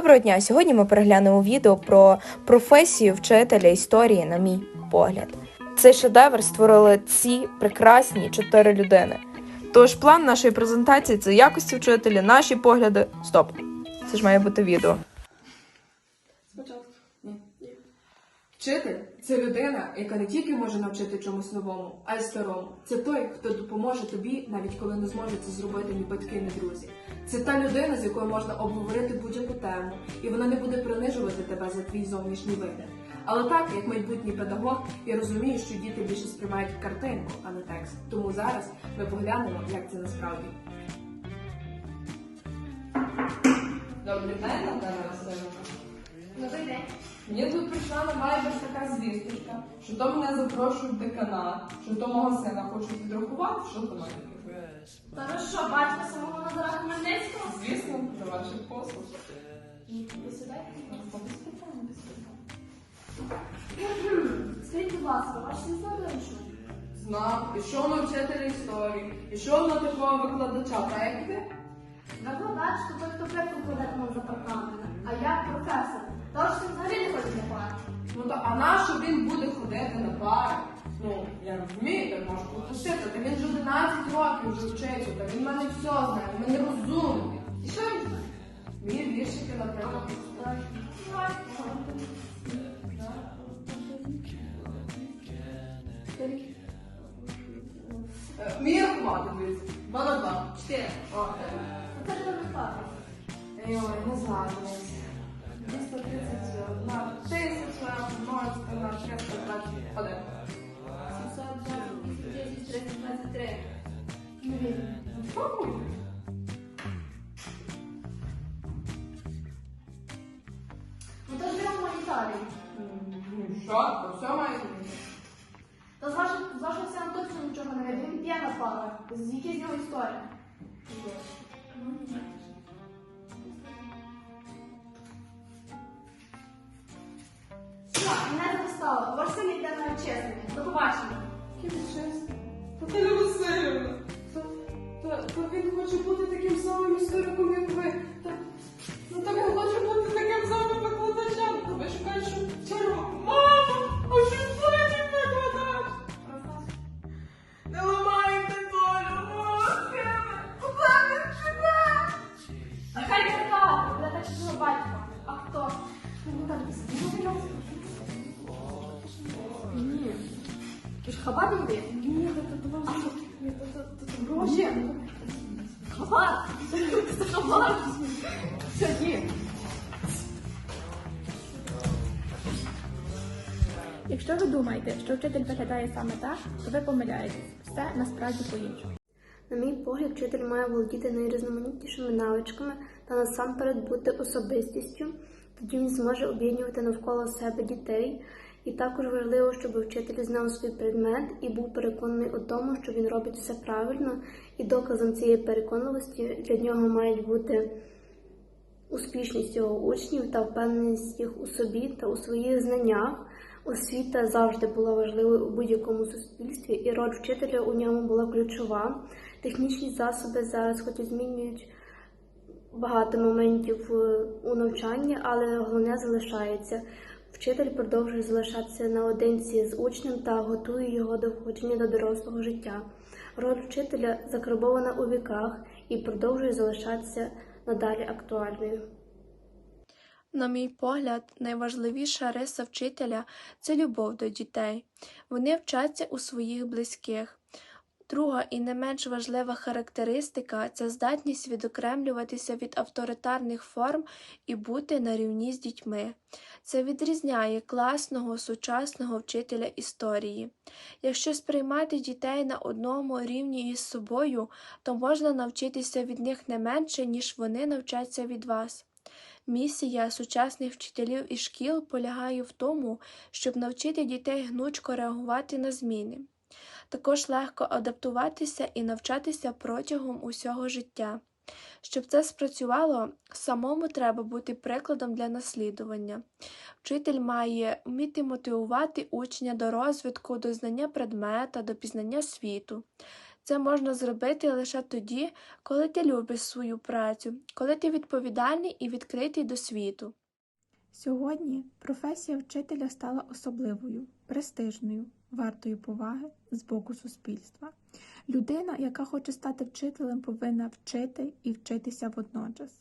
Доброго дня! Сьогодні ми переглянемо відео про професію вчителя історії, на мій погляд. Цей шедевр створили ці прекрасні чотири людини. Тож план нашої презентації це якості вчителя, наші погляди. Стоп! Це ж має бути відео. Спочатку. Ні. Вчитель це людина, яка не тільки може навчити чомусь новому, а й старому. Це той, хто допоможе тобі, навіть коли не зможе це зробити ні батьки, ні друзі. Це та людина, з якою можна обговорити будь-яку тему, і вона не буде принижувати тебе за твій зовнішній вигляд. Але так, як майбутній педагог, я розумію, що діти більше сприймають картинку, а не текст. Тому зараз ми поглянемо, як це насправді. Добрий день, Васильівна. Добрий день. Мені тут прийшла на Viber така звісточка, що то мене запрошують в деканат, що то мого сина хочуть відрахувати, що то бути. Та ви що, батько самого Назара Хмельницького? Звісно, до ваших послуг. Ви? Та без питань, без питань. Скажіть, будь ласка, ваш син знає що? Знав, ішов на вчителя історії, ішов на такого викладача, та як ти? Викладач, то той, хто прикол кладе нам з апартамента. А я професор. Тож він взагалі не ходить на пару. Ну то, а на що він буде ходити на пари? Ну, я розумію, так можу попустити, та він вже 11 років вже вчиться, та він мене все знає, він мене розумний. І що він знає? Мені віршики, наприклад. Е, Вміє рахувати, дивіться. Два на два. Чотири. О, Це ж не. Ой, не знаю. 231 тисяча, множити на 321. 720, 323. Не вірю. Пробуй. Ну то ж беремо моніторинг. Ну що, то все має. Та з вашого сина точно нічого не вийде. Він п'є на парах. З які з нього історії? It was Ти ж хабар не йде? Ні? Ні, це гроші. Хабар. Це хабар. Це. Якщо ви думаєте, що вчитель виглядає саме так, то ви помиляєтесь. Все насправді по-іншому. На мій погляд, вчитель має володіти найрізноманітнішими навичками та насамперед бути особистістю. Тоді він зможе об'єднувати навколо себе дітей. І також важливо, щоб вчитель знав свій предмет і був переконаний у тому, що він робить все правильно, і доказом цієї переконливості для нього мають бути успішність його учнів та впевненість їх у собі та у своїх знаннях. Освіта завжди була важливою у будь-якому суспільстві, і роль вчителя у ньому була ключова. Технічні засоби зараз, хоч і змінюють багато моментів е, у навчанні, але головне залишається. Вчитель продовжує залишатися наодинці з учнем та готує його до входження до дорослого життя. Роль вчителя закарбована у віках і продовжує залишатися надалі актуальною. На мій погляд, найважливіша риса вчителя це любов до дітей. Вони вчаться у своїх близьких. Друга і не менш важлива характеристика це здатність відокремлюватися від авторитарних форм і бути на рівні з дітьми. Це відрізняє класного сучасного вчителя історії. Якщо сприймати дітей на одному рівні із собою, то можна навчитися від них не менше, ніж вони навчаться від вас. Місія сучасних вчителів і шкіл полягає в тому, щоб навчити дітей гнучко реагувати на зміни. Також легко адаптуватися і навчатися протягом усього життя. Щоб це спрацювало, самому треба бути прикладом для наслідування. Вчитель має вміти мотивувати учня до розвитку, до знання предмета, до пізнання світу. Це можна зробити лише тоді, коли ти любиш свою працю, коли ти відповідальний і відкритий до світу. Сьогодні професія вчителя стала особливою, престижною, вартою поваги з боку суспільства. Людина, яка хоче стати вчителем, повинна вчити і вчитися водночас.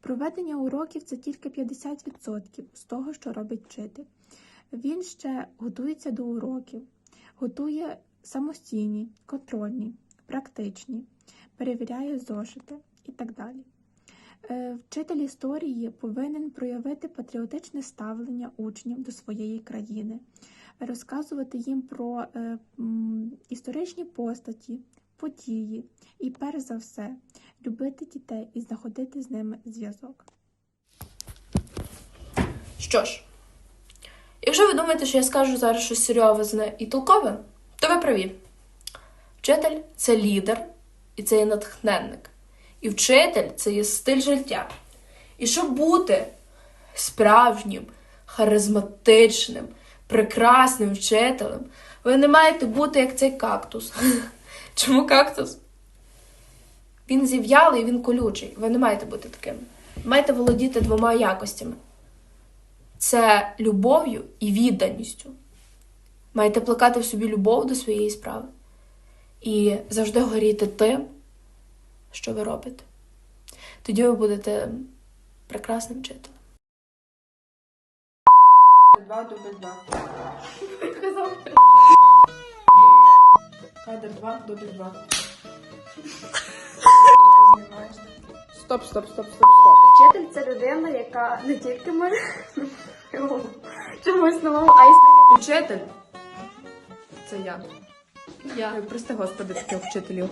Проведення уроків це тільки 50% з того, що робить вчитель. Він ще готується до уроків, готує самостійні, контрольні, практичні, перевіряє зошити і так далі. Е, Вчитель історії повинен проявити патріотичне ставлення учнів до своєї країни, розказувати їм про е, історичні постаті, події і, перш за все, любити дітей і знаходити з ними зв'язок. Що ж, якщо ви думаєте, що я скажу зараз щось серйозне і толкове, то ви праві. Вчитель це лідер і це є натхненник. І вчитель це є стиль життя. І щоб бути справжнім, харизматичним, прекрасним вчителем, ви не маєте бути як цей кактус. Чому кактус? Він зів'ялий, він колючий. Ви не маєте бути таким. Маєте володіти двома якостями це любов'ю і відданістю. Маєте плекати в собі любов до своєї справи і завжди горіти тим, що ви робите. Тоді ви будете прекрасним вчителем. Два, дубль два. Кадр два, дубль два. Стоп, стоп, стоп, стоп, стоп. Вчитель це людина, яка не тільки може чомусь новому, а й Учитель. Це я. Я. Прости, господи, таких вчителів.